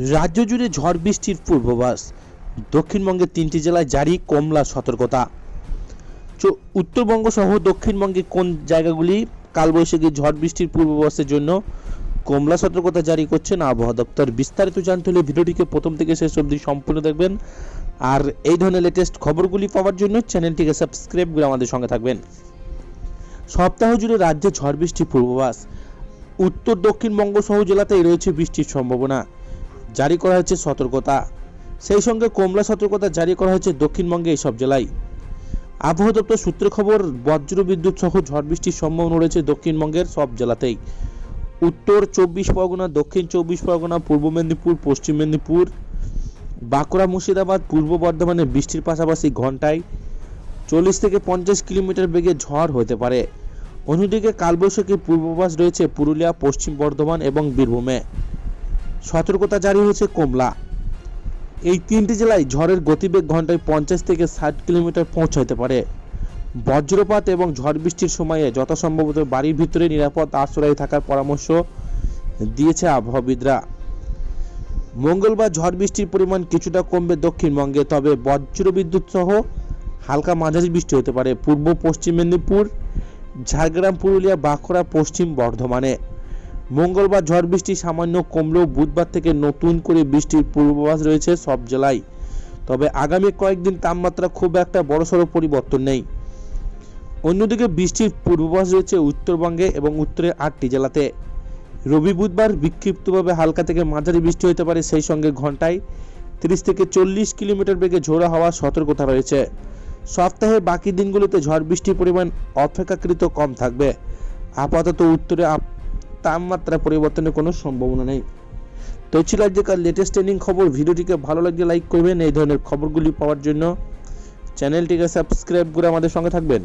রাজ্য জুড়ে ঝড় বৃষ্টির পূর্বাভাস। দক্ষিণবঙ্গের তিনটি জেলায় জারি কমলা সতর্কতা। উত্তরবঙ্গ সহ দক্ষিণবঙ্গে কোন জায়গাগুলি কালবৈশাখী ঝড় বৃষ্টির পূর্বাভাসের জন্য কমলা সতর্কতা জারি করছেন আবহাওয়া দপ্তর? বিস্তারিত জানতে হলে ভিডিওটিকে প্রথম থেকে শেষ অবধি সম্পূর্ণ দেখবেন। আর এই ধরনের লেটেস্ট খবরগুলি পাওয়ার জন্য চ্যানেলটিকে সাবস্ক্রাইব করে আমাদের সঙ্গে থাকবেন। সপ্তাহ জুড়ে রাজ্যে ঝড় বৃষ্টির পূর্বাভাস। উত্তর দক্ষিণবঙ্গ সহ জেলাতেই রয়েছে বৃষ্টির সম্ভাবনা। জারি করা হয়েছে সতর্কতা। সেই সঙ্গে কমলা সতর্কতা জারি করা হয়েছে দক্ষিণবঙ্গে এইসব জেলায়। আবহাওয়া দপ্তর সূত্রে খবর বজ্র বিদ্যুৎ সহ ঝড় বৃষ্টির সম্ভাবনা রয়েছে দক্ষিণবঙ্গের সব জেলাতেই। উত্তর চব্বিশ পরগনা, দক্ষিণ চব্বিশ পরগনা, পূর্ব মেদিনীপুর, পশ্চিম মেদিনীপুর, বাঁকুড়া, মুর্শিদাবাদ, পূর্ব বর্ধমানে বৃষ্টির পাশাপাশি ঘন্টায় চল্লিশ থেকে পঞ্চাশ কিলোমিটার বেগে ঝড় হতে পারে। অন্যদিকে কালবৈশাখীর পূর্বাভাস রয়েছে পুরুলিয়া, পশ্চিম বর্ধমান এবং বীরভূমে। সতর্কতা জারি হয়েছে কমলা। এই তিনটি জেলায় ঝড়ের গতিবেগ ঘন্টায় পঞ্চাশ থেকে ষাট কিলোমিটার পৌঁছাতে পারে। বজ্রপাত এবং ঝড় বৃষ্টির সময়ে যথাসম্ভবত বাড়ির ভিতরে নিরাপদ আশ্রয়ে থাকার পরামর্শ দিয়েছে আবহাওয়াবিদরা। মঙ্গলবার ঝড় বৃষ্টির পরিমাণ কিছুটা কমবে দক্ষিণবঙ্গে, তবে বজ্রবিদ্যুৎ সহ হালকা মাঝারি বৃষ্টি হতে পারে। পূর্ব পশ্চিম মেদিনীপুর, ঝাড়গ্রাম, পুরুলিয়া, বাঁকুড়া, পশ্চিম বর্ধমানে। মঙ্গলবার ঝড় বৃষ্টি সামান্য কমলেও বুধবার থেকে নতুন করে বৃষ্টির পূর্বাভাস রয়েছে সব জেলায়। তবে আগামী কয়েকদিন তাপমাত্রা খুব একটা বড়সড় পরিবর্তন নেই। অন্যদিকে বৃষ্টির পূর্বাভাস রয়েছে উত্তরবঙ্গে এবং উত্তরের আটটি জেলাতে। রবি বুধবার বিক্ষিপ্তভাবে হালকা থেকে মাঝারি বৃষ্টি হতে পারে, সেই সঙ্গে ঘন্টায় তিরিশ থেকে চল্লিশ কিলোমিটার বেগে ঝোড়ো হওয়ার সতর্কতা রয়েছে। সপ্তাহের বাকি দিনগুলোতে ঝড় বৃষ্টির পরিমাণ অপেক্ষাকৃত কম থাকবে। আপাতত উত্তরে তাপমাত্রা পরিবর্তনের কোনো সম্ভাবনা নেই। তো ছিল আজকের লেটেস্ট ট্রেনিং খবর। ভিডিওটিকে ভালো লাগলে লাইক করবেন। এই ধরনের খবরগুলি পাওয়ার জন্য চ্যানেলটিকে সাবস্ক্রাইব করে আমাদের সঙ্গে থাকবেন।